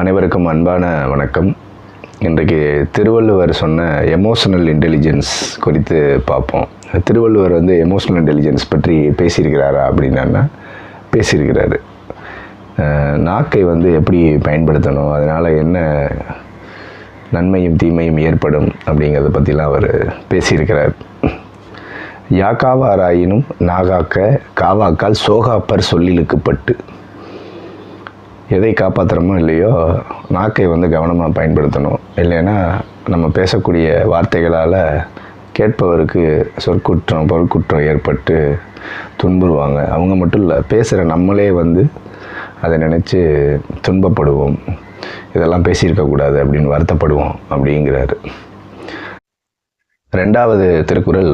அனைவருக்கும் அன்பான வணக்கம். இன்றைக்கு திருவள்ளுவர் சொன்ன எமோஷனல் இன்டெலிஜென்ஸ் குறித்து பார்ப்போம். திருவள்ளுவர் வந்து எமோஷனல் இன்டெலிஜென்ஸ் பற்றி பேசியிருக்கிறாரா அப்படின்னா பேசியிருக்கிறாரு. நாக்கை வந்து எப்படி பயன்படுத்தணும் அதனால் என்ன நன்மையும் தீமையும் ஏற்படும் அப்படிங்கிறத பற்றிலாம் அவர் பேசியிருக்கிறார். யாக்காவாராயினும் நாகாக்க காவாக்கால் சோகாப்பர் சொல்லிலுக்குப்பட்டு எதை காப்பாற்றுறோமோ இல்லையோ நாக்கை வந்து கவனமாக பயன்படுத்தணும். இல்லைன்னா நம்ம பேசக்கூடிய வார்த்தைகளால் கேட்பவருக்கு சொற்குற்றம் பொருட்குற்றம் ஏற்பட்டு துன்புறுவாங்க. அவங்க மட்டும் இல்லை பேசுகிற நம்மளே வந்து அதை நினச்சி துன்பப்படுவோம். இதெல்லாம் பேசியிருக்கக்கூடாது அப்படின்னு வருத்தப்படுவோம் அப்படிங்கிறாரு. ரெண்டாவது திருக்குறள்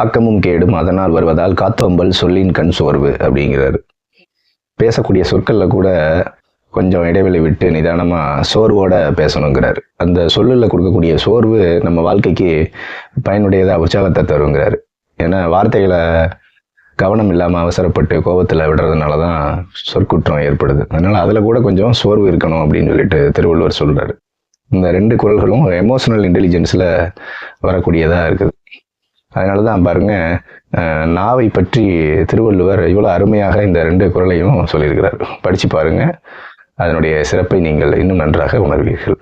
ஆக்கமும் கேடும் அதனால் வருவதால் காத்தோம்பல் சொல்லின் கண் சோர்வு அப்படிங்கிறாரு. பேசக்கூடிய சொற்களில் கூட கொஞ்சம் இடைவெளி விட்டு நிதானமாக சோர்வோட பேசணுங்கிறாரு. அந்த சொல்லில் கொடுக்கக்கூடிய சோர்வு நம்ம வாழ்க்கைக்கு பயனுடையதாக உற்சாகத்தை தருங்கிறாரு. ஏன்னா வார்த்தைகளை கவனம் இல்லாமல் அவசரப்பட்டு கோபத்தில் விடுறதுனால தான் சொற்குற்றம் ஏற்படுது. அதனால் அதில் கூட கொஞ்சம் சோர்வு இருக்கணும் அப்படின்னு சொல்லிட்டு திருவள்ளுவர் சொல்கிறாரு இந்த ரெண்டு குரல்களும் எமோஷனல் இன்டெலிஜென்ஸில் வரக்கூடியதாக இருக்குது. அதனால தான் பாருங்க நாவை பற்றி திருவள்ளுவர் இவ்வளோ அருமையாக இந்த ரெண்டு குரலையும் சொல்லியிருக்கிறார். படித்து பாருங்கள் அதனுடைய சிறப்பை நீங்கள் இன்னும் நன்றாக உணர்வீர்கள்.